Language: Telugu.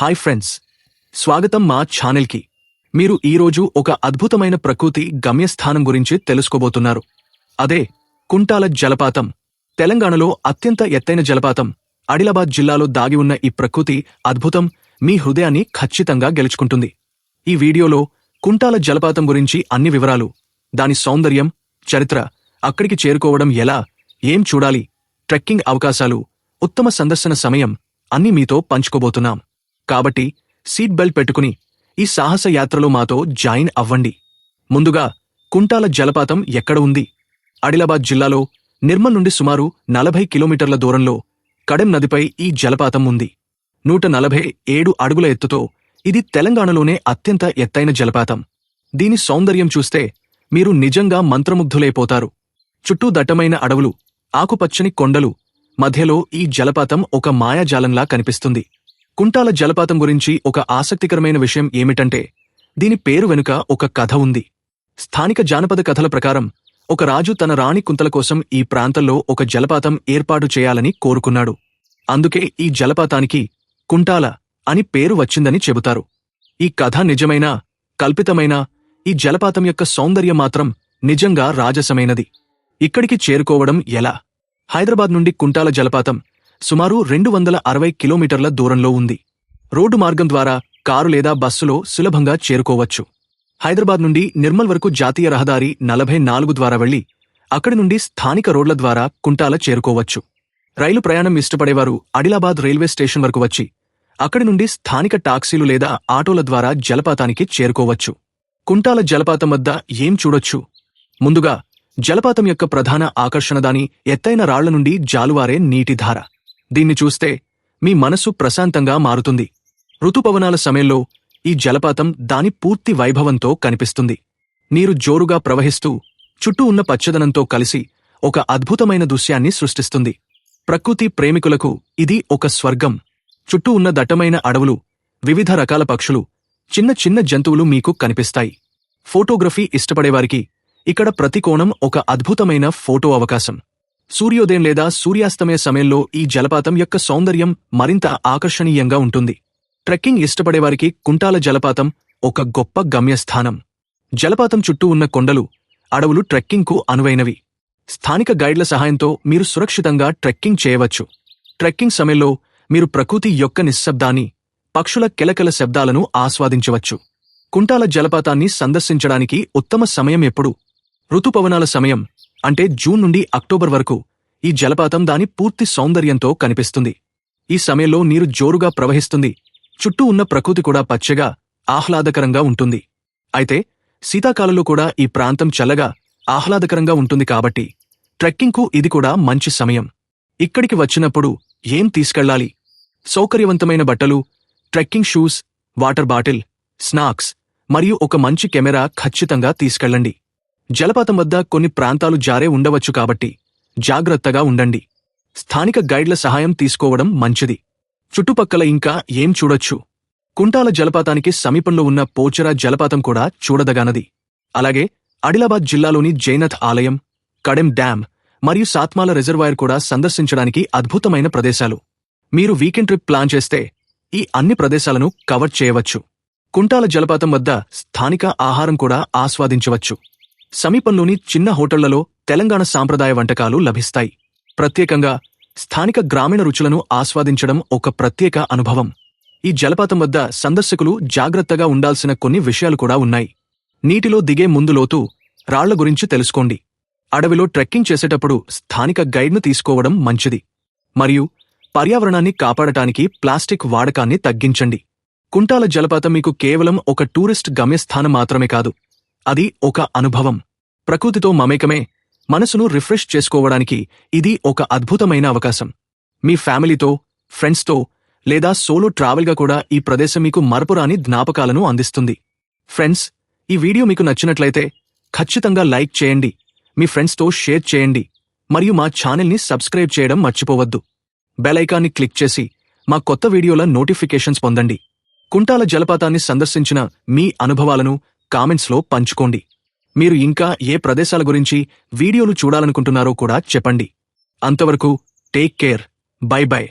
హాయ్ ఫ్రెండ్స్ స్వాగతం మా ఛానల్కి. మీరు ఈరోజు ఒక అద్భుతమైన ప్రకృతి గమ్యస్థానం గురించి తెలుసుకోబోతున్నారు. అదే కుంటాల జలపాతం. తెలంగాణలో అత్యంత ఎత్తైన జలపాతం. ఆదిలాబాద్ జిల్లాలో దాగి ఉన్న ఈ ప్రకృతి అద్భుతం మీ హృదయాన్ని ఖచ్చితంగా గెలుచుకుంటుంది. ఈ వీడియోలో కుంటాల జలపాతం గురించి అన్ని వివరాలు దాని సౌందర్యం చరిత్ర అక్కడికి చేరుకోవడం ఎలా ఏం చూడాలి ట్రెక్కింగ్ అవకాశాలు ఉత్తమ సందర్శన సమయం అన్నీ మీతో పంచుకోబోతున్నాం. కాబట్టి సీట్ బెల్ట్ పెట్టుకుని ఈ సాహస యాత్రలో మాతో జాయిన్ అవ్వండి. ముందుగా కుంటాల జలపాతం ఎక్కడ ఉంది? ఆడిలాబాద్ జిల్లాలో నిర్మల్ నుండి సుమారు నలభై కిలోమీటర్ల దూరంలో కడెం నదిపై ఈ జలపాతం ఉంది. నూట నలభై ఏడు అడుగుల ఎత్తుతో ఇది తెలంగాణలోనే అత్యంత ఎత్తైన జలపాతం. దీని సౌందర్యం చూస్తే మీరు నిజంగా మంత్రముగ్ధులైపోతారు చుట్టూ దట్టమైన అడవులు ఆకుపచ్చని కొండలు మధ్యలో ఈ జలపాతం ఒక మాయాజాలంలా కనిపిస్తుంది. కుంటాల జలపాతం గురించి ఒక ఆసక్తికరమైన విషయం ఏమిటంటే దీని పేరు వెనుక ఒక కథ ఉంది. స్థానిక జానపద కథల ప్రకారం ఒక రాజు తన రాణి కుంతల కోసం ఈ ప్రాంతంలో ఒక జలపాతం ఏర్పాటు చేయాలని కోరుకున్నాడు. అందుకే ఈ జలపాతానికి కుంటాల అని పేరు వచ్చిందని చెబుతారు. ఈ కథ నిజమైనా కల్పితమైనా ఈ జలపాతం యొక్క సౌందర్యం మాత్రం నిజంగా రాజసమైనది. ఇక్కడికి చేరుకోవడం ఎలా? హైదరాబాద్ నుండి కుంటాల జలపాతం సుమారు రెండు వందల అరవై కిలోమీటర్ల దూరంలో ఉంది. రోడ్డు మార్గం ద్వారా కారు లేదా బస్సులో సులభంగా చేరుకోవచ్చు. హైదరాబాద్ నుండి నిర్మల్ వరకు జాతీయ రహదారి నలభై నాలుగు ద్వారా వెళ్ళి అక్కడి నుండి స్థానిక రోడ్ల ద్వారా కుంటాల చేరుకోవచ్చు. రైలు ప్రయాణం ఇష్టపడేవారు అడిలాబాద్ రైల్వే స్టేషన్ వరకు వచ్చి అక్కడి నుండి స్థానిక టాక్సీలు లేదా ఆటోల ద్వారా జలపాతానికి చేరుకోవచ్చు. కుంటాల జలపాతం వద్ద ఏం చూడొచ్చు? ముందుగా జలపాతం యొక్క ప్రధాన ఆకర్షణ దాని ఎత్తైన రాళ్ళ నుండి జాలువారే నీటిధార దీన్ని చూస్తే మీ మనసు ప్రశాంతంగా మారుతుంది. ఋతుపవనాల సమయంలో ఈ జలపాతం దాని పూర్తి వైభవంతో కనిపిస్తుంది. నీరు జోరుగా ప్రవహిస్తూ చుట్టూ ఉన్న పచ్చదనంతో కలిసి ఒక అద్భుతమైన దృశ్యాన్ని సృష్టిస్తుంది. ప్రకృతి ప్రేమికులకు ఇది ఒక స్వర్గం. చుట్టూ ఉన్న దట్టమైన అడవులు వివిధ రకాల పక్షులు చిన్న చిన్న జంతువులు మీకు కనిపిస్తాయి. ఫోటోగ్రఫీ ఇష్టపడేవారికి ఇక్కడ ప్రతి కోణం ఒక అద్భుతమైన ఫోటో అవకాశం. సూర్యోదయం లేదా సూర్యాస్తమయ సమయంలో ఈ జలపాతం యొక్క సౌందర్యం మరింత ఆకర్షణీయంగా ఉంటుంది. ట్రెక్కింగ్ ఇష్టపడేవారికి కుంటాల జలపాతం ఒక గొప్ప గమ్యస్థానం. జలపాతం చుట్టూ ఉన్న కొండలు అడవులు ట్రెక్కింగ్కు అనువైనవి. స్థానిక గైడ్ల సహాయంతో మీరు సురక్షితంగా ట్రెక్కింగ్ చేయవచ్చు. ట్రెక్కింగ్ సమయంలో మీరు ప్రకృతి యొక్క నిశ్శబ్దాన్ని పక్షుల కిలకల శబ్దాలను ఆస్వాదించవచ్చు. కుంటాల జలపాతాన్ని సందర్శించడానికి ఉత్తమ సమయం ఎప్పుడు? ఋతుపవనాల సమయం అంటే జూన్ నుండి అక్టోబర్ వరకు ఈ జలపాతం దాని పూర్తి సౌందర్యంతో కనిపిస్తుంది. ఈ సమయంలో నీరు జోరుగా ప్రవహిస్తుంది. చుట్టూ ఉన్న ప్రకృతి కూడా పచ్చగా ఆహ్లాదకరంగా ఉంటుంది. అయితే శీతాకాలంలో కూడా ఈ ప్రాంతం చల్లగా ఆహ్లాదకరంగా ఉంటుంది కాబట్టి ట్రెక్కింగ్కు ఇది కూడా మంచి సమయం. ఇక్కడికి వచ్చినప్పుడు ఏం తీసుకెళ్ళాలి సౌకర్యవంతమైన బట్టలు trekking shoes water bottle snacks మరియు ఒక మంచి కెమెరా ఖచ్చితంగా తీసుకెళ్ళండి. జలపాతం వద్ద కొన్ని ప్రాంతాలు జారే ఉండవచ్చు కాబట్టి జాగ్రత్తగా ఉండండి. స్థానిక గైడ్ల సహాయం తీసుకోవడం మంచిది. చుట్టుపక్కల ఇంకా ఏం చూడొచ్చు? కుంటాల జలపాతానికి సమీపంలో ఉన్న పోచరా జలపాతం కూడా చూడదగానది. అలాగే ఆదిలాబాద్ జిల్లాలోని జైనథ్ ఆలయం కడెం డ్యామ్ మరియు సాత్మాల రిజర్వాయర్ కూడా సందర్శించడానికి అద్భుతమైన ప్రదేశాలు. మీరు వీకెండ్ ట్రిప్ ప్లాన్ చేస్తే ఈ అన్ని ప్రదేశాలను కవర్ చేయవచ్చు. కుంటాల జలపాతం వద్ద స్థానిక ఆహారం కూడా ఆస్వాదించవచ్చు. సమీపంలోని చిన్న హోటళ్ళలో తెలంగాణ సాంప్రదాయ వంటకాలు లభిస్తాయి. ప్రత్యేకంగా స్థానిక గ్రామీణ రుచులను ఆస్వాదించడం ఒక ప్రత్యేక అనుభవం. ఈ జలపాతం వద్ద సందర్శకులు జాగ్రత్తగా ఉండాల్సిన కొన్ని విషయాలు కూడా ఉన్నాయి. నీటిలో దిగే ముందు లోతు రాళ్ళ గురించి తెలుసుకోండి. అడవిలో ట్రెక్కింగ్ చేసేటప్పుడు స్థానిక గైడ్ను తీసుకోవడం మంచిది. మరియు పర్యావరణాన్ని కాపాడటానికి ప్లాస్టిక్ వాడకాన్ని తగ్గించండి. కుంటాల జలపాతం మీకు కేవలం ఒక టూరిస్ట్ గమ్యస్థానం మాత్రమే కాదు. అది ఒక అనుభవం. ప్రకృతితో మమేకమే మనసును రిఫ్రెష్ చేసుకోవడానికి ఇది ఒక అద్భుతమైన అవకాశం. మీ ఫ్యామిలీతో ఫ్రెండ్స్తో లేదా సోలో ట్రావెల్గా కూడా ఈ ప్రదేశం మీకు మరపురాని జ్ఞాపకాలను అందిస్తుంది. ఫ్రెండ్స్ ఈ వీడియో మీకు నచ్చినట్లయితే ఖచ్చితంగా లైక్ చేయండి మీ ఫ్రెండ్స్తో షేర్ చేయండి మరియు మా ఛానల్ని సబ్స్క్రైబ్ చేయడం మర్చిపోవద్దు. బెలైకాన్ని క్లిక్ చేసి మా కొత్త వీడియోల నోటిఫికేషన్స్ పొందండి. కుంటాల జలపాతాన్ని సందర్శించిన మీ అనుభవాలను కామెంట్స్లో పంచుకోండి. మీరు ఇంకా ఏ ప్రదేశాల గురించి వీడియోలు చూడాలనుకుంటున్నారో కూడా చెప్పండి. అంతవరకు టేక్ కేర్. By by.